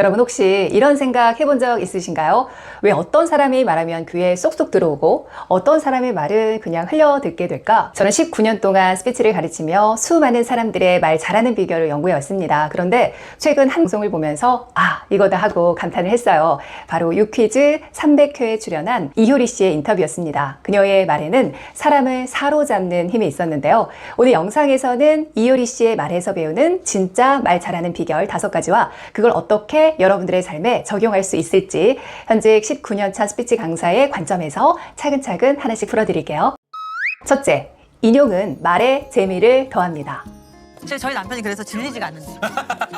여러분 혹시 이런 생각 해본 적 있으신가요? 왜 어떤 사람이 말하면 귀에 쏙쏙 들어오고 어떤 사람의 말은 그냥 흘려 듣게 될까? 저는 19년 동안 스피치를 가르치며 수많은 사람들의 말 잘하는 비결을 연구해 왔습니다. 그런데 최근 한 방송을 보면서 아, 이거다 하고 감탄을 했어요. 바로 유퀴즈 300회에 출연한 이효리 씨의 인터뷰였습니다. 그녀의 말에는 사람을 사로잡는 힘이 있었는데요. 오늘 영상에서는 이효리 씨의 말에서 배우는 진짜 말 잘하는 비결 다섯 가지와 그걸 어떻게 여러분들의 삶에 적용할 수 있을지 현직 19년 차 스피치 강사의 관점에서 차근차근 하나씩 풀어드릴게요. 첫째, 인용은 말에 재미를 더합니다. 제- 저희 남편이 그래서 질리지가 않는데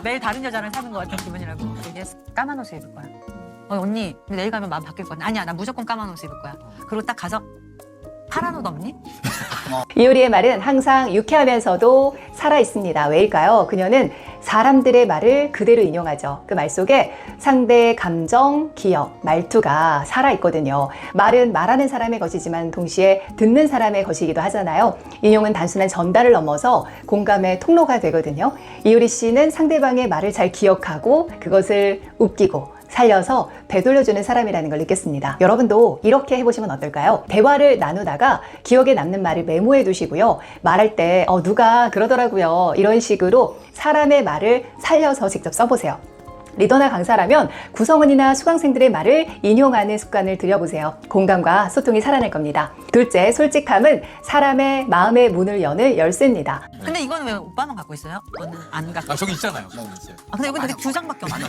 매일 다른 여자를 사는 것 같은 기분이라고 얘기했 까만 옷을 입을 거야 어, 언니 내일 가면 마음 바뀔 거야 아니야 나 무조건 까만 옷을 입을 거야 그리고 딱 가서 파란 옷 없니? 이효리의 말은 항상 유쾌하면서도 살아 있습니다. 왜일까요? 그녀는 사람들의 말을 그대로 인용하죠. 그 말 속에 상대의 감정, 기억, 말투가 살아 있거든요. 말은 말하는 사람의 것이지만 동시에 듣는 사람의 것이기도 하잖아요. 인용은 단순한 전달을 넘어서 공감의 통로가 되거든요. 이효리 씨는 상대방의 말을 잘 기억하고 그것을 웃기고 살려서 되돌려주는 사람이라는 걸 느꼈습니다. 여러분도 이렇게 해보시면 어떨까요? 대화를 나누다가 기억에 남는 말을 메모해 두시고요. 말할 때, 어, 누가 그러더라고요. 이런 식으로 사람의 말을 살려서 직접 써보세요. 리더나 강사라면 구성원이나 수강생들의 말을 인용하는 습관을 들여보세요. 공감과 소통이 살아날 겁니다. 둘째, 솔직함은 사람의 마음의 문을 여는 열쇠입니다. 근데 이거는 왜 오빠만 갖고 있어요? 저는 안 갖고 아 저기 있잖아요. 뭐 있어요. 아, 근데 여기 되게 두 장밖에 없어요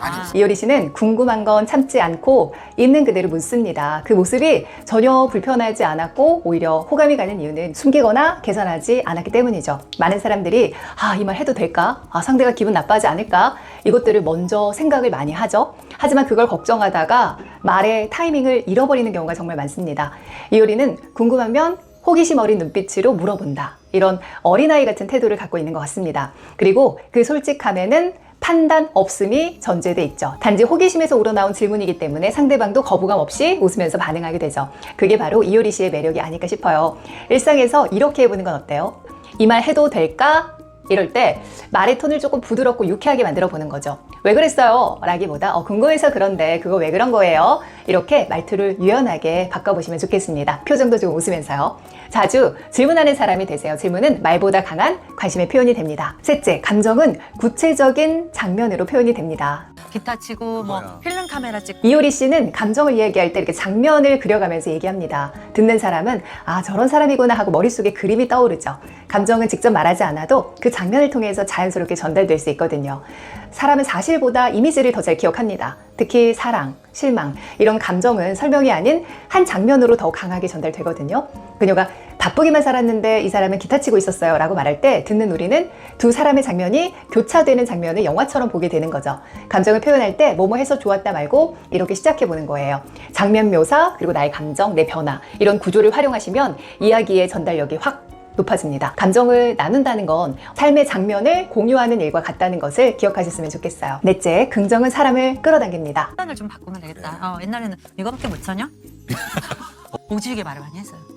아, 이효리 씨는 궁금한 건 참지 않고 있는 그대로 묻습니다. 그 모습이 전혀 불편하지 않았고 오히려 호감이 가는 이유는 숨기거나 개선하지 않았기 때문이죠. 많은 사람들이 아, 이 말 해도 될까? 아, 상대가 기분 나빠하지 않을까? 이것들을 먼저 생각을 많이 하죠. 하지만 그걸 걱정하다가 말의 타이밍을 잃어버리는 경우가 정말 많습니다. 이효리는 궁금하면 호기심 어린 눈빛으로 물어본다. 이런 어린아이 같은 태도를 갖고 있는 것 같습니다. 그리고 그 솔직함에는 판단 없음이 전제돼 있죠. 단지 호기심에서 우러나온 질문이기 때문에 상대방도 거부감 없이 웃으면서 반응하게 되죠. 그게 바로 이효리 씨의 매력이 아닐까 싶어요. 일상에서 이렇게 해보는 건 어때요? 이 말 해도 될까? 이럴 때 말의 톤을 조금 부드럽고 유쾌하게 만들어 보는 거죠. 왜 그랬어요? 라기보다 어, 궁금해서 그런데 그거 왜 그런 거예요? 이렇게 말투를 유연하게 바꿔보시면 좋겠습니다. 표정도 좀 웃으면서요. 자주 질문하는 사람이 되세요. 질문은 말보다 강한 관심의 표현이 됩니다. 셋째, 감정은 구체적인 장면으로 표현이 됩니다. 기타 치고 뭐. 필름 카메라 찍고 이효리 씨는 감정을 이야기할 때 이렇게 장면을 그려가면서 얘기합니다. 듣는 사람은 아 저런 사람이구나 하고 머릿속에 그림이 떠오르죠. 감정은 직접 말하지 않아도 그 장면을 통해서 자연스럽게 전달될 수 있거든요. 사람은 사실보다 이미지를 더 잘 기억합니다. 특히 사랑, 실망 이런 감정은 설명이 아닌 한 장면으로 더 강하게 전달되거든요. 그녀가 바쁘게만 살았는데 이 사람은 기타 치고 있었어요 라고 말할 때 듣는 우리는 두 사람의 장면이 교차되는 장면을 영화처럼 보게 되는 거죠. 감정을 표현할 때 뭐뭐 해서 좋았다 말고 이렇게 시작해 보는 거예요. 장면 묘사 그리고 나의 감정, 내 변화 이런 구조를 활용하시면 이야기의 전달력이 확 높아집니다. 감정을 나눈다는 건 삶의 장면을 공유하는 일과 같다는 것을 기억하셨으면 좋겠어요. 넷째, 긍정은 사람을 끌어당깁니다. 판단을 좀 바꾸면 되겠다 어, 옛날에는 이거밖에 못 쳐냐? 오지게 말을 많이 했어요 음,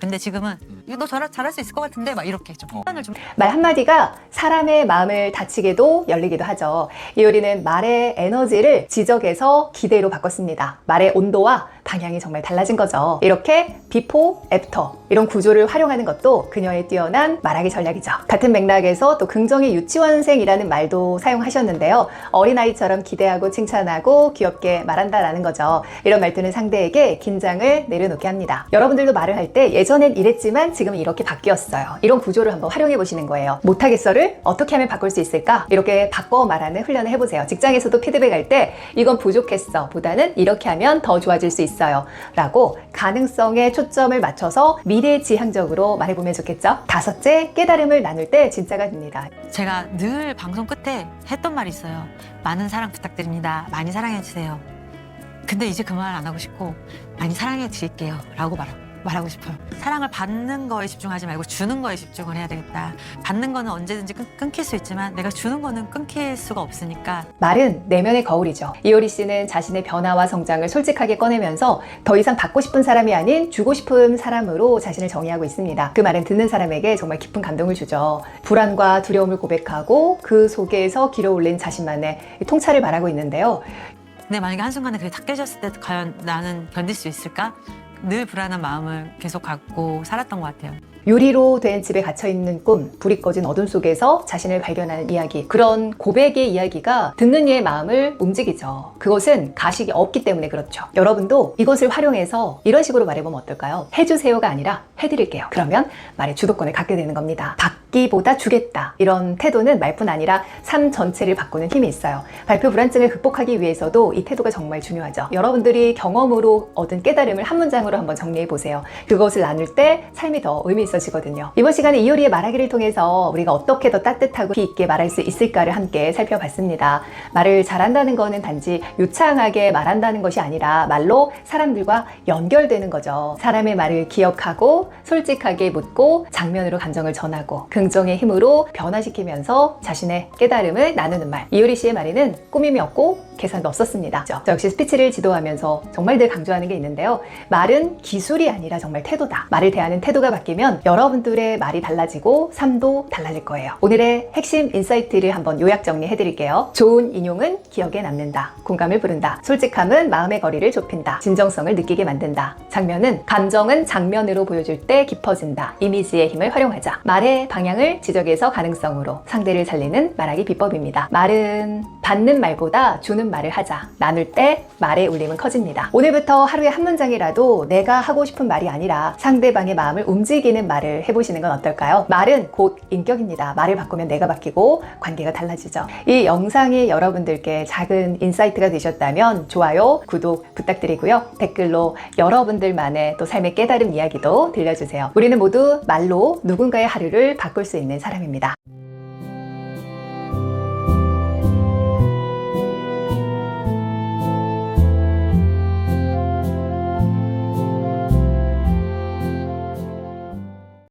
근데 지금은 너 잘할, 잘할 수 있을 것 같은데 막 이렇게 좀 판단을 좀 말 한마디가 사람의 마음을 다치게도 열리기도 하죠. 이효리는 말의 에너지를 지적에서 기대로 바꿨습니다. 말의 온도와 방향이 정말 달라진 거죠. 이렇게 비포, 애프터 이런 구조를 활용하는 것도 그녀의 뛰어난 말하기 전략이죠. 같은 맥락에서 또 긍정의 유치원생이라는 말도 사용하셨는데요. 어린아이처럼 기대하고 칭찬하고 귀엽게 말한다라는 거죠. 이런 말투는 상대에게 긴장을 내려놓게 합니다. 여러분들도 말을 할 때 예전엔 이랬지만 지금은 이렇게 바뀌었어요. 이런 구조를 한번 활용해 보시는 거예요. 못하겠어를 어떻게 하면 바꿀 수 있을까? 이렇게 바꿔 말하는 훈련을 해보세요. 직장에서도 피드백할 때 이건 부족했어 보다는 이렇게 하면 더 좋아질 수 있어요. 라고 가능성에 초점을 맞춰서 미래지향적으로 말해보면 좋겠죠? 다섯째, 깨달음을 나눌 때 진짜가 됩니다. 제가 늘 방송 끝에 했던 말이 있어요. 많은 사랑 부탁드립니다. 많이 사랑해 주세요. 근데 이제 그 말 안 하고 싶고 많이 사랑해 드릴게요. 라고 말하고 말하고 싶어요. 사랑을 받는 거에 집중하지 말고 주는 거에 집중을 해야 되겠다. 받는 거는 언제든지 끊, 끊길 수 있지만 내가 주는 거는 끊길 수가 없으니까 말은 내면의 거울이죠. 이효리 씨는 자신의 변화와 성장을 솔직하게 꺼내면서 더 이상 받고 싶은 사람이 아닌 주고 싶은 사람으로 자신을 정의하고 있습니다. 그 말은 듣는 사람에게 정말 깊은 감동을 주죠. 불안과 두려움을 고백하고 그 속에서 길어올린 자신만의 통찰을 말하고 있는데요. 근데 만약에 한순간에 그게 다 깨졌을 때 과연 나는 견딜 수 있을까? 늘 불안한 마음을 계속 갖고 살았던 것 같아요. 유리로 된 집에 갇혀 있는 꿈, 불이 꺼진 어둠 속에서 자신을 발견하는 이야기. 그런 고백의 이야기가 듣는 이의 마음을 움직이죠. 그것은 가식이 없기 때문에 그렇죠. 여러분도 이것을 활용해서 이런 식으로 말해보면 어떨까요? 해주세요가 아니라 해드릴게요. 그러면 말의 주도권을 갖게 되는 겁니다. 받기보다 주겠다. 이런 태도는 말뿐 아니라 삶 전체를 바꾸는 힘이 있어요. 발표 불안증을 극복하기 위해서도 이 태도가 정말 중요하죠. 여러분들이 경험으로 얻은 깨달음을 한 문장으로 한번 정리해 보세요. 그것을 나눌 때 삶이 더 의미 있어지거든요. 이번 시간에 이효리의 말하기를 통해서 우리가 어떻게 더 따뜻하고 깊이 있게 말할 수 있을까를 함께 살펴봤습니다. 말을 잘한다는 거는 단지 유창하게 말한다는 것이 아니라 말로 사람들과 연결되는 거죠. 사람의 말을 기억하고 솔직하게 묻고 장면으로 감정을 전하고 긍정의 힘으로 변화시키면서 자신의 깨달음을 나누는 말. 이효리 씨의 말에는 꾸밈이 없고 계산도 없었습니다. 저 역시 스피치를 지도하면서 정말 늘 강조하는 게 있는데요. 말은 기술이 아니라 정말 태도다. 말을 대하는 태도가 바뀌면 여러분들의 말이 달라지고 삶도 달라질 거예요. 오늘의 핵심 인사이트를 한번 요약 정리해 드릴게요. 좋은 인용은 기억에 남는다. 공감을 부른다. 솔직함은 마음의 거리를 좁힌다. 진정성을 느끼게 만든다. 장면은 감정은 장면으로 보여줄 때 깊어진다. 이미지의 힘을 활용하자. 말의 방향 을 지적에서 가능성으로 상대를 살리는 말하기 비법입니다. 말은 받는 말보다 주는 말을 하자. 나눌 때 말의 울림은 커집니다. 오늘부터 하루에 한 문장이라도 내가 하고 싶은 말이 아니라 상대방의 마음을 움직이는 말을 해보시는 건 어떨까요? 말은 곧 인격입니다. 말을 바꾸면 내가 바뀌고 관계가 달라지죠. 이 영상이 여러분들께 작은 인사이트가 되셨다면 좋아요, 구독 부탁드리고요. 댓글로 여러분들만의 또 삶의 깨달음 이야기도 들려주세요. 우리는 모두 말로 누군가의 하루를 바꿀 수 있는 사람입니다.